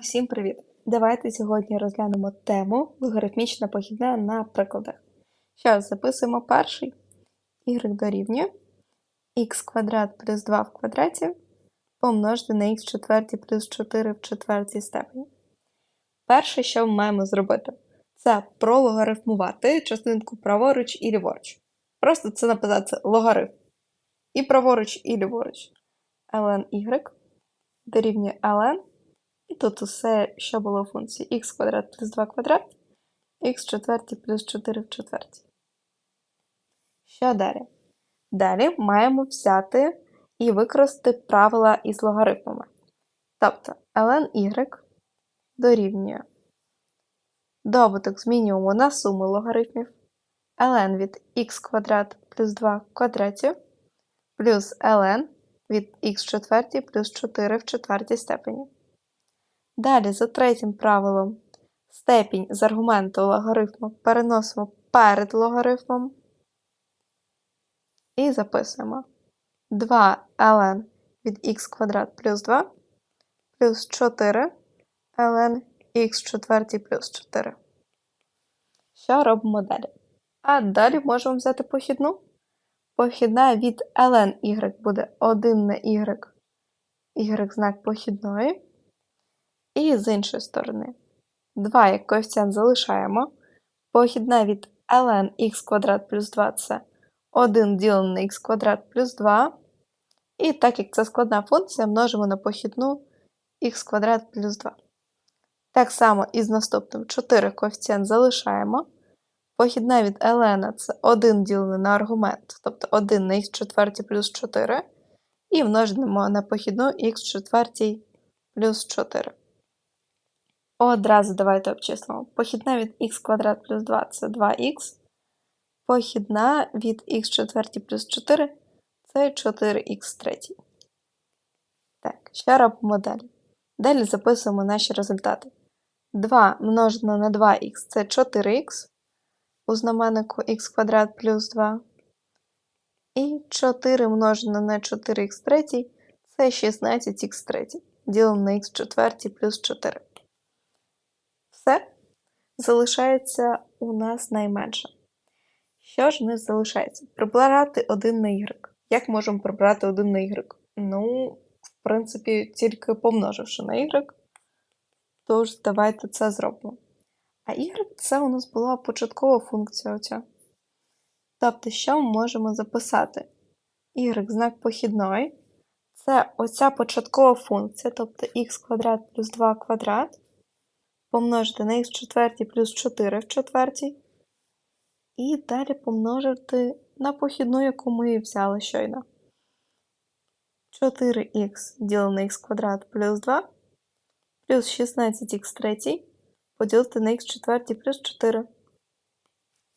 Усім привіт! Давайте сьогодні розглянемо тему логарифмічна похідна на прикладах. Зараз записуємо перший y дорівнює х квадрат плюс 2 в квадраті помножити на х четвертій плюс 4 в четвертій степені. Перше, що ми маємо зробити, це прологарифмувати частинку праворуч і ліворуч. Просто це написати логарифм. І праворуч, і ліворуч. ln y дорівнює ln тут усе, що було в функції х квадрат плюс 2 квадрат, х четвертій плюс 4 в четвертій. Що далі? Далі маємо взяти і використати правила із логарифмами. Тобто ln y дорівнює добуток змінюємо на суму логарифмів ln від х квадрат плюс 2 в квадраті плюс ln від х четвертій плюс 4 в четвертій степені. Далі, за третім правилом, степінь з аргументу логарифму переносимо перед логарифмом і записуємо 2 ln від х квадрат плюс 2 плюс 4 ln х четвертій плюс 4. Що робимо далі? А далі можемо взяти похідну. Похідна від ln y буде 1 на y, y знак похідної. І з іншої сторони 2 як коефіцієнт залишаємо. Похідна від ln х квадрат плюс 2 це 1 ділене на х квадрат плюс 2. І так як це складна функція, множимо на похідну х квадрат плюс 2. Так само і з наступним 4 коефіцієнт залишаємо. Похідна від ln це 1 ділене на аргумент, тобто 1 на х четвертій плюс 4. І множимо на похідну х четвертій плюс 4. Одразу давайте обчислимо. Похідна від х квадрат плюс 2 це 2х. Похідна від х четвертій плюс 4 це 4х третій. Так, що робимо далі? Далі записуємо наші результати. 2 множено на 2х це 4х у знаменнику х квадрат плюс 2. І 4 множено на 4х третій це 16х третій. Ділимо на х четвертій плюс 4. Все залишається у нас найменше. Що ж нас залишається? Прибирати 1 на y. Як можемо прибрати 1 на? Ну, в принципі, тільки помноживши на y. Тож, давайте це зробимо. А y це у нас була початкова функція оця. Тобто, що ми можемо записати? y знак похідної. Це оця початкова функція, тобто х квадрат плюс 2 квадрат помножити на х четвертій плюс 4 в четвертій. І далі помножити на похідну, яку ми взяли щойно. 4х ділене х квадрат плюс 2 плюс 16х третій поділити на х четвертій плюс 4.